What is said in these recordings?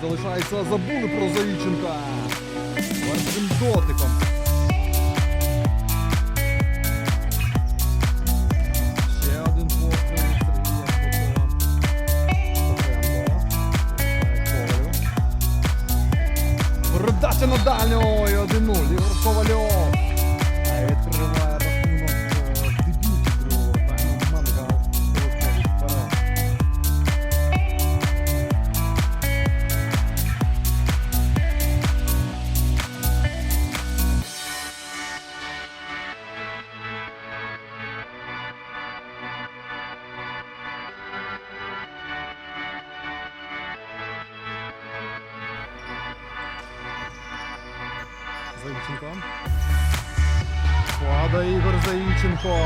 Кремса забули про Заїченка. Першим дотиком. Ще один постріл Сергія на дальню і 1-0. Ігор Ковальов. Заїченко. Падає Ігор Заїченко.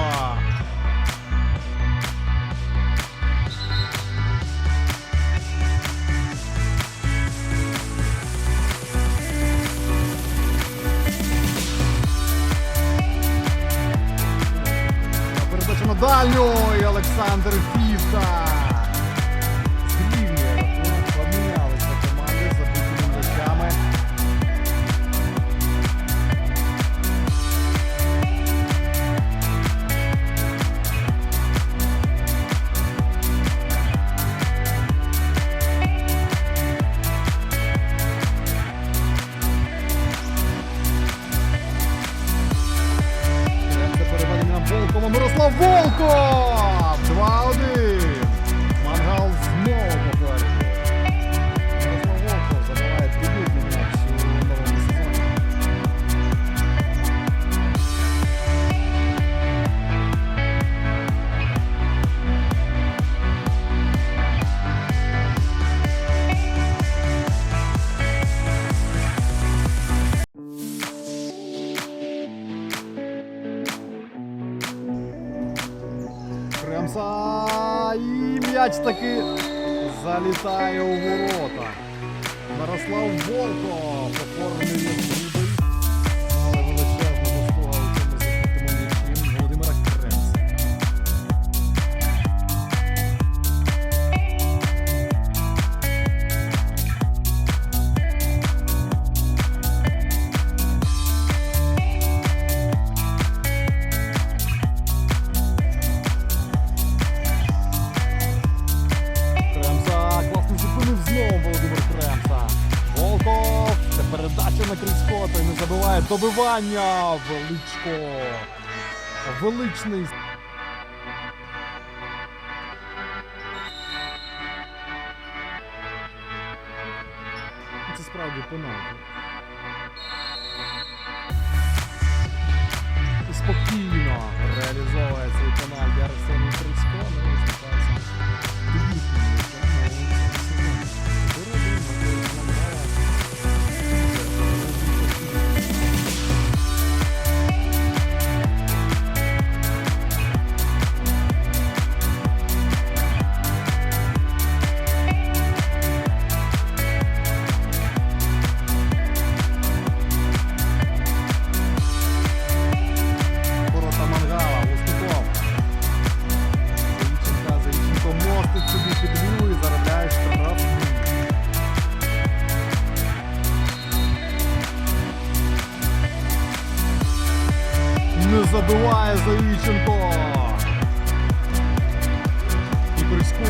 Передача на дальню і Олександр Фіфта. Мирослав Кремса і м'яч таки залітає у ворота. Мирослав Волко Крицько. Той не забиває добивання. Величко. Величний. Це справді пенальті. Спокійно реалізовує цей пенальті забиває Завіченко. І бриску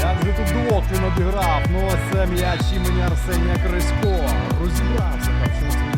Як же тут двох він обіграв? Ну ось це м'яч імені Арсенія Крисько. Розібрався там, що